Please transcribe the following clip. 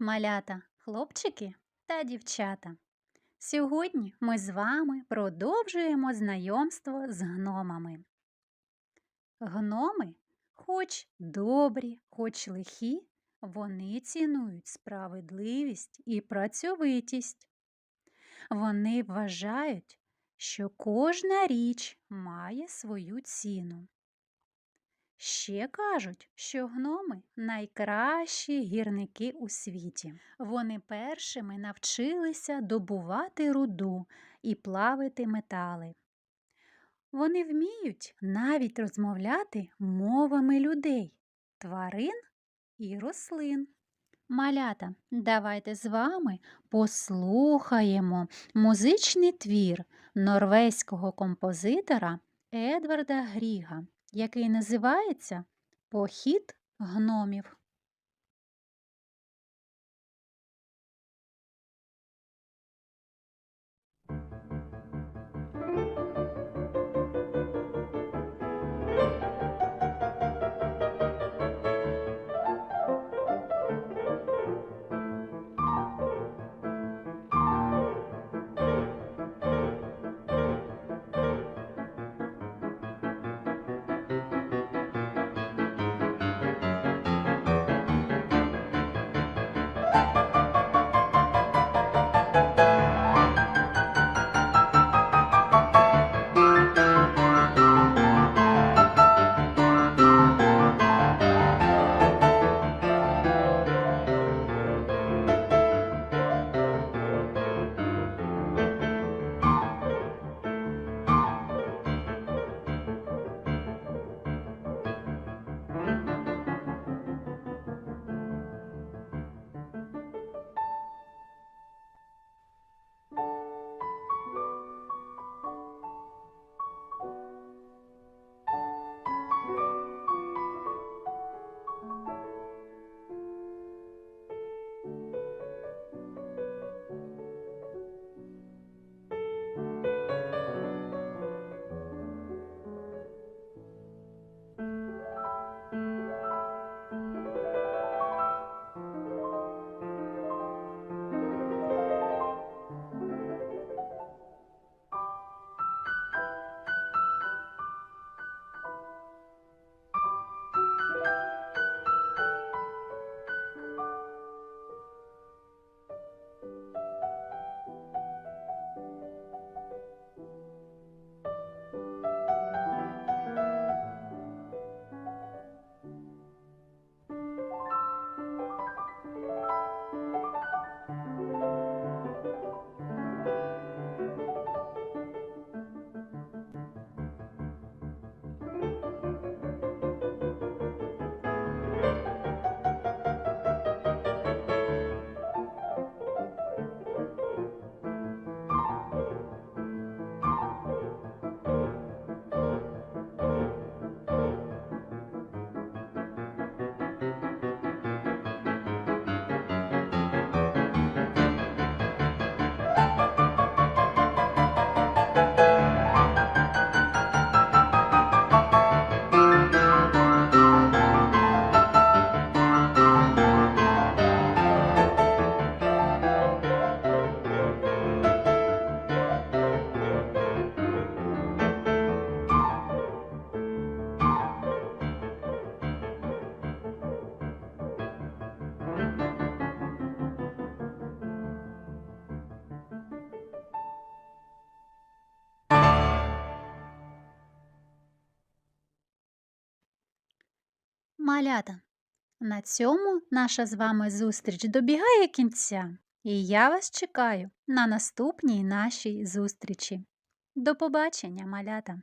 малята, хлопчики та дівчата. Сьогодні ми з вами продовжуємо знайомство з гномами. Гноми, хоч добрі, хоч лихі, вони цінують справедливість і працьовитість. Вони вважають, що кожна річ має свою ціну. Ще кажуть, що гноми найкращі гірники у світі. Вони першими навчилися добувати руду і плавити метали. Вони вміють навіть розмовляти мовами людей, тварин і рослин. Малята, давайте з вами послухаємо музичний твір норвезького композитора Едварда Гріга який називається Похід гномів. Малята, на цьому наша з вами зустріч добігає кінця, і я вас чекаю на наступній нашій зустрічі. До побачення, малята!